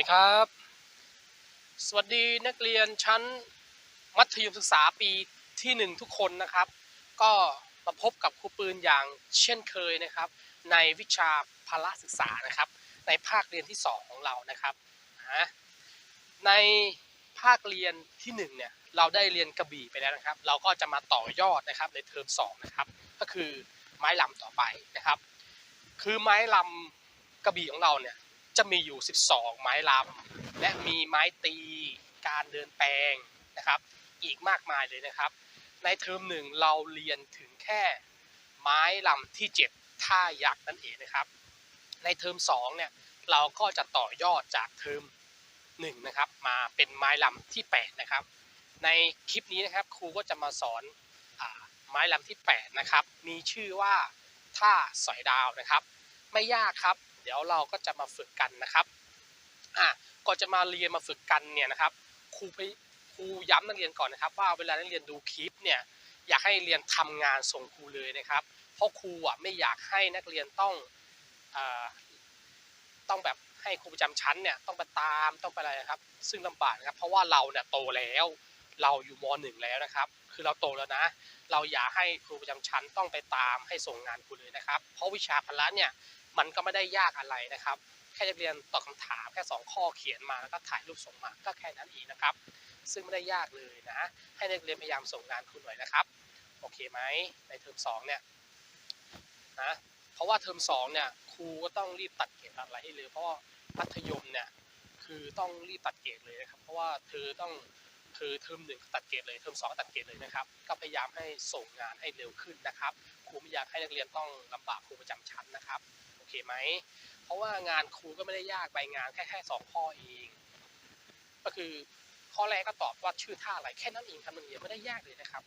ดีครับ สวัสดีนักเรียนชั้นมัธยมศึกษาปีที่หนึ่งทุกคนนะครับ ก็มาพบกับครูปืนอย่างเช่นเคยนะครับ ในวิชาพละศึกษานะครับ ในภาคเรียนที่ 2 ของเรานะครับนะในภาคเรียนที่1เนี่ยเราได้เรียนกระบี่ไปแล้วนะครับ เราก็จะมาต่อยอดนะครับในเทอม2นะครับก็คือไม้ลำต่อไปนะครับ คือไม้ลำกระบี่ของเราเนี่ย จะมีอยู่ 12 ไม้ลำและมีไม้ตีการเดินแปลงนะครับ อีกมากมายเลยนะครับ ในเทอมหนึ่งเราเรียนถึงแค่ไม้ลำที่ 7 ท่ายักษ์นั่นเองนะครับ ในเทอม2เนี่ยเราก็จะต่อยอดจากเทอม1นะครับมาเป็นไม้ลำที่ 8 นะครับ ในคลิปนี้นะครับครูก็จะมาสอนอไม้ลำที่ 8 นะครับ มีชื่อว่าท่าสอยดาวนะครับ ไม่ยากครับ เดี๋ยวเราก็จะมาฝึกกันนะครับอะก่อนจะมาเรียนมาฝึกกันเนี่ยนะครับครูไปครูย้ำนักเรียนก่อนนะครับ ว่าเวลานักเรียนดูคลิปเนี่ยอยากให้เรียนทำงานส่งครูเลยนะครับ เพราะครูอะไม่อยากให้นักเรียนต้องอ่อต้องแบบให้ครูประจำชั้นเนี่ยต้องไปตามต้องไปอะไรนะครับ ซึ่งลำบากนะครับ เพราะว่าเราเนี่ยโตแล้วเราอยู่มหนึ่งแล้วนะครับ คือเราโตแล้วนะ เราอย่าให้ครูประจำชั้นต้องไปตามให้ส่งงานครูเลยนะครับ เพราะวิชาพละเนี่ย มันก็ไม่ได้ยากอะไรนะครับ แค่นักเรียนตอบคำถามแค่สองข้อเขียนมาแล้วก็ถ่ายรูปส่งมาก็แค่นั้นเองนะครับ ซึ่งไม่ได้ยากเลยนะ ให้นักเรียนพยายามส่งงานครูหน่อยนะครับ โอเคไหมในเทอมสองเนี่ยนะเพราะว่าเทอมสองเนี่ยครูก็ต้องรีบตัดเกรดอะไรให้เลยเพราะว่ามัธยมเนี่ยคือต้องรีบตัดเกรดเลยนะครับ เพราะว่าเธอต้องคือเทอมหนึ่งตัดเกรดเลยเทอมสองตัดเกรดเลยนะครับ ก็พยายามให้ส่งงานให้เร็วขึ้นนะครับครูไม่อยากให้นักเรียนต้องลำบากครูประจำชั้นนะครับ เคไหม เพราะว่างานครูก็ไม่ได้ยากใบงานแค่แค่สองข้อเอง ก็คือข้อแรกก็ตอบว่าชื่อท่าอะไรแค่นั้นเองครับนักเรียนไม่ได้ยากเลยนะครับ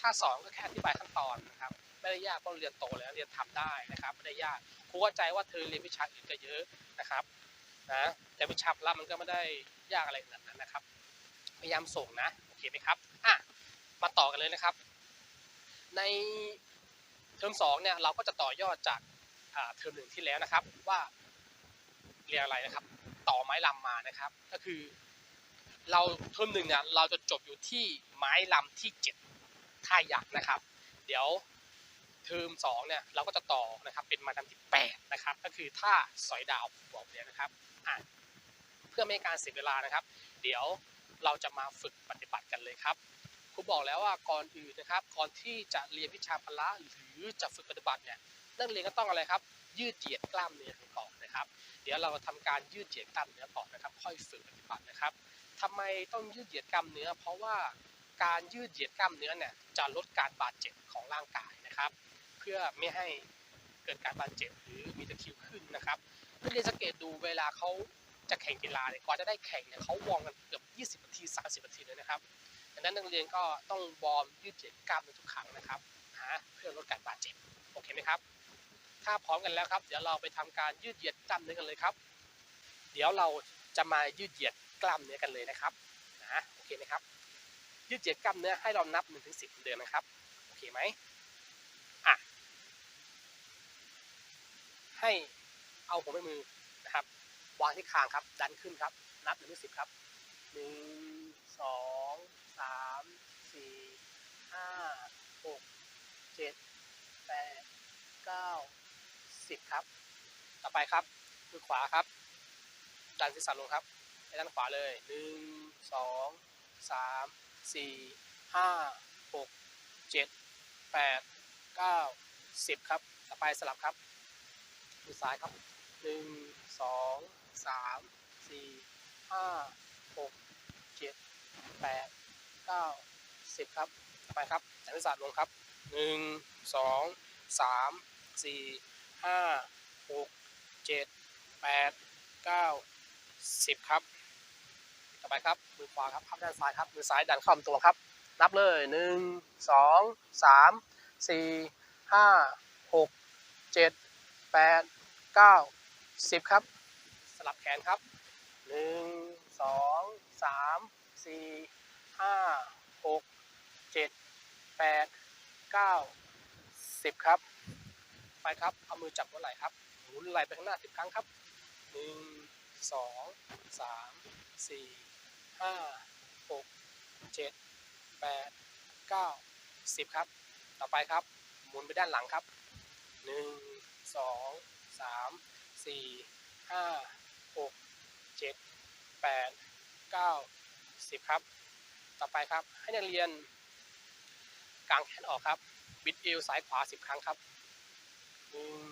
ท่าสองก็แค่อธิบายขั้นตอนนะครับไม่ได้ยากเพราะเรียนโตแล้วเรียนทำได้นะครับไม่ได้ยากครูเข้าใจว่าเธอเรียนวิชาอื่นก็เยอะนะครับนะแต่วิชาพละมันก็ไม่ได้ยากอะไรขนาดนั้นนะครับ พยายามส่งนะโอเคไหมครับอะมาต่อกันเลยนะครับ ในเทอมสองเนี่ยเราก็จะต่อยอดจาก เทอมหนึ่งที่แล้วนะครับ ว่าเรียนอะไรนะครับ ต่อไม้ลำมานะครับ ก็คือ เราเทอมหนึ่งเนี่ยเราจะจบอยู่ที่ไม้ลำที่เจ็ดท่ายักษ์นะครับ เดี๋ยวเทอมสองเนี่ยเราก็จะต่อนะครับ เป็นไม้ลำที่แปดนะครับ ก็คือท่าสอยดาวบอกเลยนะครับอะเพื่อไม่ให้การเสียเวลานะครับ เดี๋ยวเราจะมาฝึกปฏิบัติกันเลยครับครูบอกแล้วว่าก่อนอื่นนะครับ ก่อนที่จะเรียนวิชาพละหรือจะฝึกปฏิบัติเนี่ย นักเรียนก็ต้องอะไรครับ ยืดเหยียดกล้ามเนื้อกันก่อนนะครับ เดี๋ยวเราทำการยืดเหยียดกล้ามเนื้อก่อนนะครับ ค่อยฝึกปฏิบัตินะครับทำไมต้องยืดเหยียดกล้ามเนื้อ เพราะว่าการยืดเหยียดกล้ามเนื้อเนี่ยจะลดการบาดเจ็บของร่างกายนะครับ เพื่อไม่ให้เกิดการบาดเจ็บหรือมีตะคริวขึ้นนะครับนักเรียนสังเกตดูเวลาเขาจะแข่งกีฬาเนี่ยก่อนจะได้แข่งเนี่ยเขาวอร์มกันเกือบ20นาที30นาทีเลยนะครับดังนั้นนักเรียนก็ต้องวอร์มยืดเหยียดกล้ามเนื้อทุกครั้งนะครับเพื่อลดการบาดเจ็บโอเคไหมครับ ถ้าพร้อมกันแล้วครับ เดี๋ยวเราไปทำการยืดเหยียดกล้ามเนื้อกันเลยครับ เดี๋ยวเราจะมายืดเหยียดกล้ามเนื้อกันเลยนะครับนะโอเคไหมครับ ยืดเหยียดกล้ามเนื้อให้เรานับ1นถึงสิเดิมนะครับโอเคไหมอะให้เอาหัวแม่มือนะครับ วางที่คางครับ ดันขึ้นครับ นับหนึ่งถึงสิบครับหนึ่งสองสามสี่ห้าหกเจ็ดแปดเก้า สิบครับ ต่อไปครับมือขวาครับ ดันศีรษะลงครับไปด้านขวาเลยหนึ่งสองสามสี่ห้าหกเจ็ดแปดเก้าสิบครับ ต่อไปสลับครับมือซ้ายครับหนึ่งสองสามสี่ห้าหกเจ็ดแปดเก้าสิบครับ ต่อไปครับดันศีรษะลงครับหนึ่งสองสามสี่ ห้าหกเจ็ดแปดเก้าสิบครับต่อไปครับมือขวาครับพับด้านซ้ายครับมือซ้ายดันเข้าลำตัวครับ นับเลยหนึ่งสองสามสี่ห้าหกเจ็ดแปดเก้าสิบครับ สลับแขนครับหนึ่งสองสามสี่ห้าหกเจ็ดแปดเก้าสิบครับ ไปครับเอามือจับหัวไหล่ครับหมุนไหล่ไปข้างหน้าสิบครั้งครับหนึ่งสองสามสี่ห้าหกเจ็ดแปดเก้าสิบครับ ต่อไปครับ หมุนไปด้านหลังครับหนึ่งสองสามสี่ห้าหกเจ็ดแปดเก้าสิบครับ ต่อไปครับให้นักเรียนกางแขนออกครับ บิดเอวซ้ายขวาสิบครั้งครับ หนึ่ง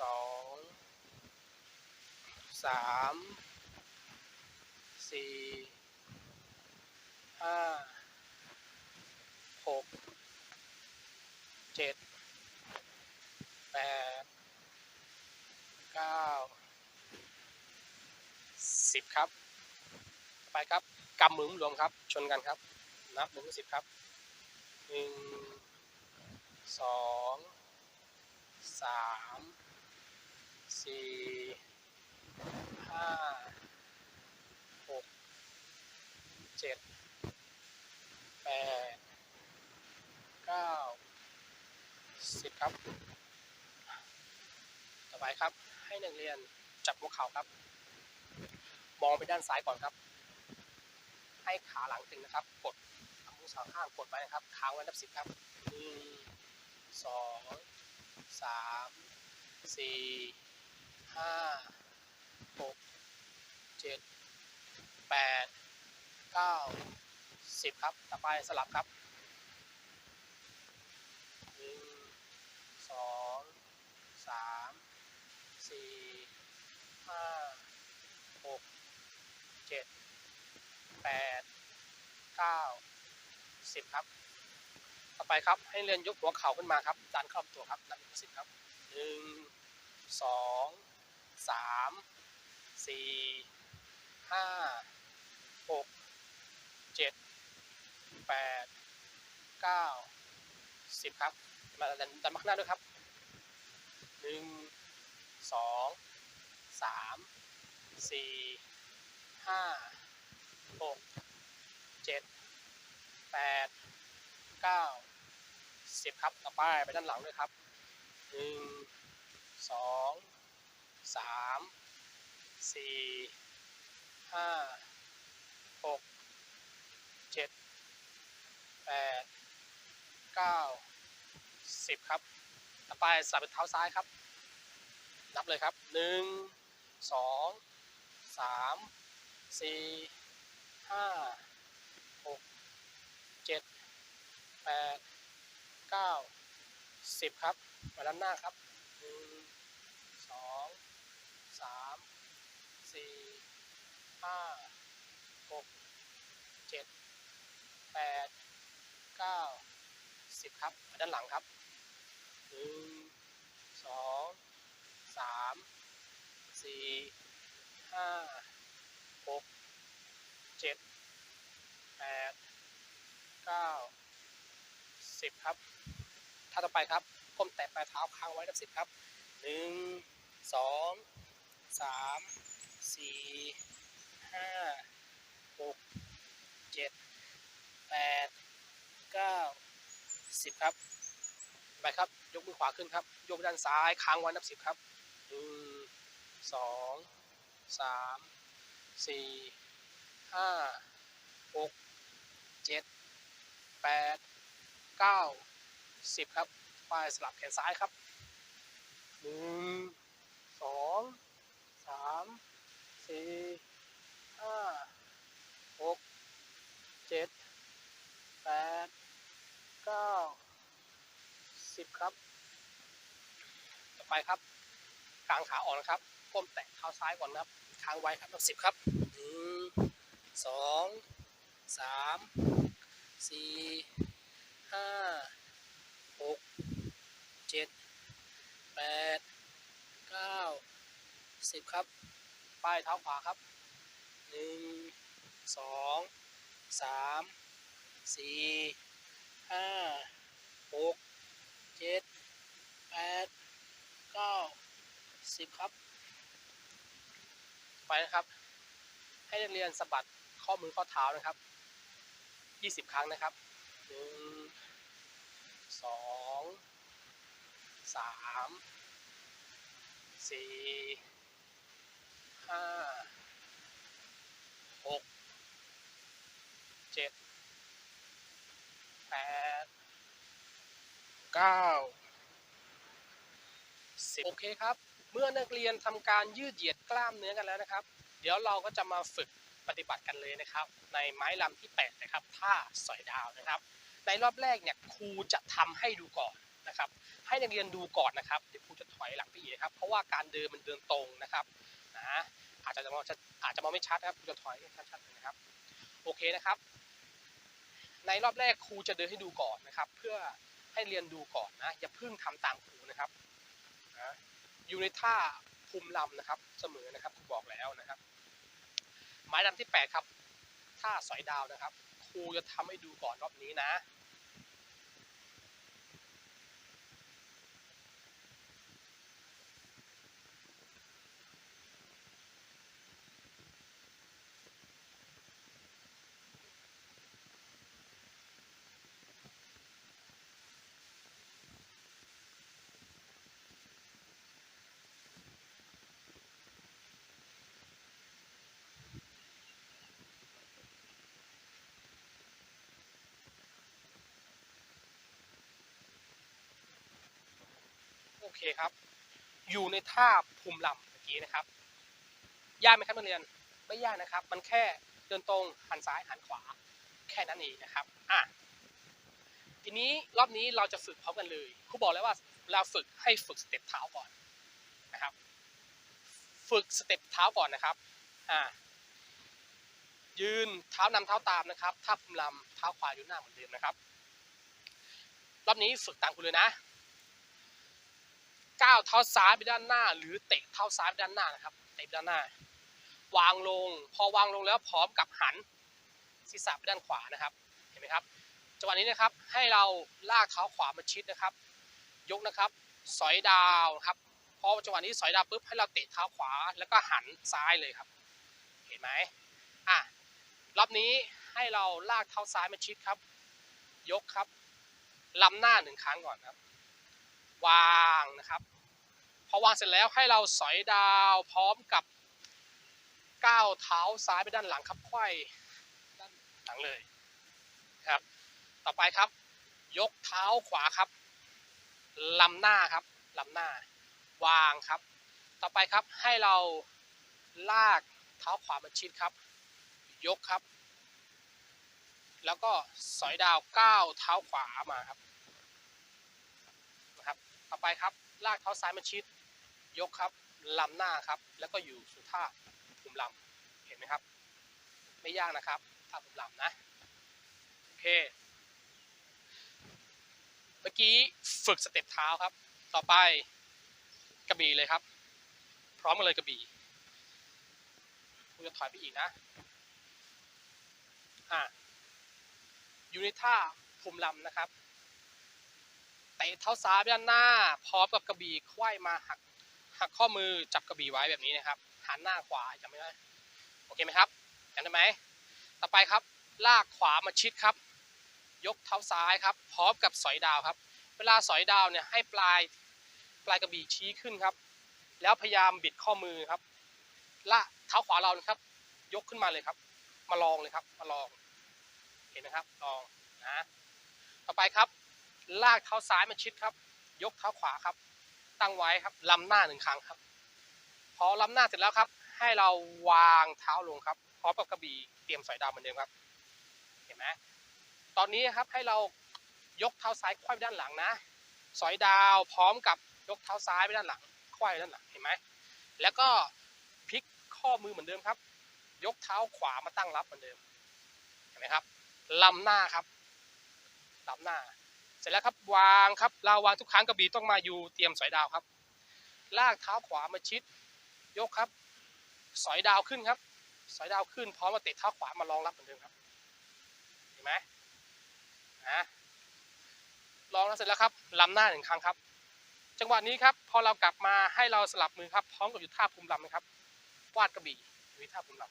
สองสามสี่ห้าหกเจ็ดแปดเก้าสิบครับ ไปครับกำมือรวมครับ ชนกันครับ นับหนึ่งสิบครับหนึ่ง สองสามสี่ห้าหกเจ็ดแปดเก้าสิบครับ ต่อไปครับให้นักเรียนจับหัวเข่าครับ มองไปด้านซ้ายก่อนครับ ให้ขาหลังตึงนะครับ กดเอามือสองข้างกดไว้นะครับค้างไว้นับสิบครับหนึ่ง สองสามสี่ห้าหกเจ็ดแปดเก้าสิบครับต่อไปสลับครับหนึ่งสองสามสี่ห้าหกเจ็ดแปดเก้าสิบครับ ต่อไปครับให้เรียนยกหัวเข่าขึ้นมาครับดันเข้าตัวครับนับถึงสิบครับหนึ่งสองสามสี่ห้าหกเจ็ดแปดเก้าสิบครับมาดันดันมาข้างหน้าด้วยครับหนึ่งสองสามสี่ห้าหกเจ็ดแปดเก้า สิบครับต่อไปไปด้านหลังด้วยครับหนึ่งสองสามสี่ห้าหกเจ็ดแปดเก้าสิบครับ ต่อไปสับเป็นเท้าซ้ายครับ นับเลยครับหนึ่งสองสามสี่ห้าหกเจ็ดแปด เก้าสิบครับมาด้านหน้าครับหนึ่งสองสามสี่ห้าหกเจ็ดแปดเก้าสิบครับมาด้านหลังครับหนึ่งสองสามสี่ห้าหกเจ็ดแปดเก้าสิบครับ ท่าต่อไปครับก้มแตะปลายเท้าค้างไว้นับสิบครับหนึ่งสองสามสี่ห้าหกเจ็ดแปดเก้าสิบครับไปครับ ยกมือขวาขึ้นครับ ยกด้านซ้ายค้างไว้นับสิบครับหนึ่งสองสามสี่ห้าหกเจ็ดแปดเก้า สิบครับไปสลับแขนซ้ายครับหนึ่งสองสามสี่ห้าหกเจ็ดแปดเก้าสิบครับ ต่อไปครับกางขาออกนะครับก้มแตะเท้าซ้ายก่อนนะครับค้างไว้ครับนับสิบครับหนึ่งสองสามสี่ห้า เจ็ดแปดเก้าสิบครับ ป้ายเท้าขวาครับหนึ่งสองสามสี่ห้าหกเจ็ดแปดเก้าสิบครับ ไปนะครับ ให้นักเรียนสะบัดข้อมือข้อเท้านะครับ20ครั้งนะครับหนึ่งสอง สามสี่ห้าหกเจ็ดแปดเก้าสิบโอเคครับ เมื่อนักเรียนทำการยืดเหยียดกล้ามเนื้อกันแล้วนะครับ เดี๋ยวเราก็จะมาฝึกปฏิบัติกันเลยนะครับ ในไม้ลำที่ 8 นะครับท่าสอยดาวนะครับ ในรอบแรกเนี่ยครูจะทำให้ดูก่อน นะครับ ให้นักเรียนดูก่อนนะครับเดี๋ยวครูจะถอยหลังไปอีกครับ เพราะว่าการเดินมันเดินตรงนะครับนะอาจจะมองอาจจะมองไม่ชัดนะครับครูจะถอยชัดๆเลยนะครับ โอเคนะครับ ในรอบแรกครูจะเดินให้ดูก่อนนะครับ เพื่อให้เรียนดูก่อนนะอย่าเพิ่งทำตามครูนะครับนะอยู่ในท่าภูมิลำนะครับ เสมอนะครับครูบอกแล้วนะครับไม้ลำที่ 8 ครับท่าสอยดาวนะครับ ครูจะทำให้ดูก่อนรอบนี้นะ เคครับ อยู่ในท่าภูมิลำเมื่อกี้นะครับ ยากไหมครับนักเรียน ไม่ยากนะครับ มันแค่เดินตรงหันซ้ายหันขวา แค่นั้นเองนะครับ อะ ทีนี้รอบนี้เราจะฝึกพร้อมกันเลยครูบอกแล้วว่าเราฝึกให้ฝึกสเต็ปเท้าก่อนนะครับ ฝึกสเต็ปเท้าก่อนนะครับ อ่า ยืนเท้านำเท้าตามนะครับท่าภูมิลำเท้าขวาอยู่หน้าเหมือนเดิมนะครับ รอบนี้ฝึกตามคุณเลยนะ ก้าวเท้าซ้ายไปด้านหน้า หรือเตะเท้าซ้ายไปด้านหน้านะครับเตะด้านหน้า วางลงพอวางลงแล้วพร้อมกับหันศีรษะไปด้านขวานะครับเห็นไหมครับจังหวะนี้นะครับให้เราลากเท้าขวามาชิดนะครับ ยกนะครับสอยดาวนะครับพอจังหวะนี้สอยดาวปุ๊บให้เราเตะเท้าขวาแล้วก็หันซ้ายเลยครับ เห็นไหมอะรอบนี้ให้เราลากเท้าซ้ายมาชิดครับ ยกครับลำหน้าหนึ่งครั้งก่อนครับ วางนะครับ พอวางเสร็จแล้วให้เราสอยดาวพร้อมกับก้าวเท้าซ้ายไปด้านหลังครับไขว้ด้านหลังเลยครับ ต่อไปครับ ยกเท้าขวาครับลำหน้าครับลำหน้า วางครับ ต่อไปครับให้เราลากเท้าขวามาชิดครับ ยกครับ แล้วก็สอยดาวก้าวเท้าขวามาครับนะครับ ต่อไปครับ ลากเท้าซ้ายมาชิด ยกครับลำหน้าครับ แล้วก็อยู่สู่ท่าภูมิลำเห็นไหมครับ ไม่ยากนะครับท่าภูมิลำนะโอเคเมื่อกี้ฝึกสเต็ปเท้าครับ ต่อไปกระบี่เลยครับ พร้อมกันเลยกระบี่คุณจะถอยไปอีกนะอ่าอยู่ในท่าภูมิลำนะครับ ตะเท้าซ้ายไปด้านหน้า พร้อมกับกระบี่ไขว้มาหักหักข้อมือจับกระบี่ไว้แบบนี้นะครับหันหน้าขวาจำไม่ได้โอเคไหมครับจำได้ไหมต่อไปครับ ลากขวามาชิดครับ ยกเท้าซ้ายครับ พร้อมกับสอยดาวครับ เวลาสอยดาวเนี่ยให้ปลายปลายกระบี่ชี้ขึ้นครับ แล้วพยายามบิดข้อมือครับละเท้าขวาเรานะครับ ยกขึ้นมาเลยครับ มาลองเลยครับ มาลอง เห็นไหมครับ ลองนะต่อไปครับ ลากเท้าซ้ายมาชิดครับ ยกเท้าขวาครับ ตั้งไว้ครับลำหน้าหนึ่งครั้งครับ พอลำหน้าเสร็จแล้วครับ ให้เราวางเท้าลงครับพร้อมกับกระบี่เตรียมสอยดาวเหมือนเดิมครับ เห็นไหมตอนนี้ครับให้เรายกเท้าซ้ายไขว้ไปด้านหลังนะ สอยดาวพร้อมกับยกเท้าซ้ายไปด้านหลังไขว้ไปด้านหลังเห็นไหมแล้วก็พลิกข้อมือเหมือนเดิมครับ ยกเท้าขวามาตั้งรับเหมือนเดิมเห็นไหมครับลำหน้าครับลำหน้า เสร็จแล้วครับวางครับเราวางทุกครั้งกระบี่ต้องมาอยู่เตรียมสอยดาวครับ ลากเท้าขวามาชิด ยกครับ สอยดาวขึ้นครับ สอยดาวขึ้นพร้อมมาเตะเท้าขวามารองรับเหมือนเดิมครับเห็นไหมนะลองแล้วเสร็จแล้วครับลำหน้าหนึ่งครั้งครับ จังหวะนี้ครับพอเรากลับมาให้เราสลับมือครับพร้อมกับอยู่ท่าภูมิลำนะครับ วาดกระบี่อยู่ท่าภูมิล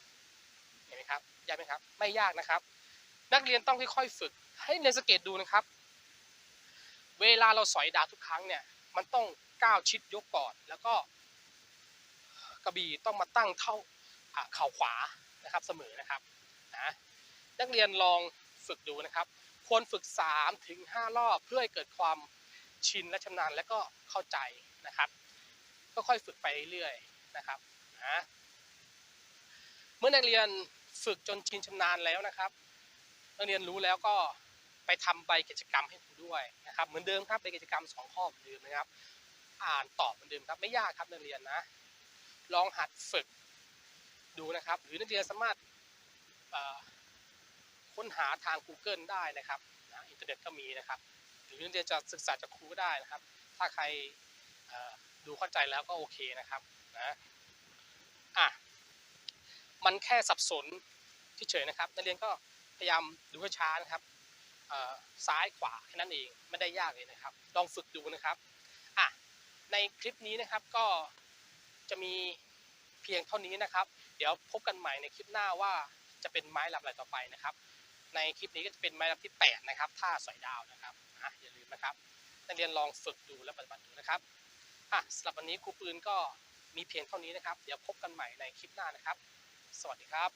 ำเห็นไหมครับยากไหมครับ ไม่ยากนะครับ นักเรียนต้องค่อยๆฝึก ให้เรียนสเกตดูนะครับ เวลาเราสอยดาวทุกครั้งเนี่ย มันต้องก้าวชิดยกก่อน แล้วก็กระบี่ต้องมาตั้งเท่าเข่าขวานะครับเสมอนะครับนะนักเรียนลองฝึกดูนะครับ ควรฝึก 3 ถึง 5 รอบเพื่อให้เกิดความชินและชำนาญและก็เข้าใจนะครับ ก็ค่อยฝึกไปเรื่อยๆนะครับนะเมื่อนักเรียนฝึกจนชินชำนาญแล้วนะครับ นักเรียนรู้แล้วก็ ไปทำใบกิจกรรมให้ครูด้วยนะครับ เหมือนเดิมครับใบกิจกรรมสองข้อเหมือนเดิมนะครับ อ่านตอบเหมือนเดิมครับไม่ยากครับนักเรียนนะ ลองหัดฝึกดูนะครับ หรือนักเรียนสามารถเอ่อค้นหาทาง Google ได้นะครับนะอินเทอร์เน็ตก็มีนะครับ หรือนักเรียนจะศึกษาจากครูก็ได้นะครับ ถ้าใครเอ่อดูเข้าใจแล้วก็โอเคนะครับนะอะมันแค่สับสนเฉยๆนะครับนักเรียนก็พยายามดูให้ช้านะครับเอ่อ ซ้ายขวาแค่นั้นเองไม่ได้ยากเลยนะครับ ลองฝึกดูนะครับอะในคลิปนี้นะครับก็จะมีเพียงเท่านี้นะครับ เดี๋ยวพบกันใหม่ในคลิปหน้าว่าจะเป็นไม้ลำอะไรต่อไปนะครับ ในคลิปนี้ก็จะเป็นไม้ลำที่ 8 นะครับท่าสอยดาวนะครับอะอย่าลืมนะครับนักเรียนลองฝึกดูและปฏิบัติดูนะครับอะสำหรับวันนี้ครูปืนก็มีเพียงเท่านี้นะครับ เดี๋ยวพบกันใหม่ในคลิปหน้านะครับ สวัสดีครับ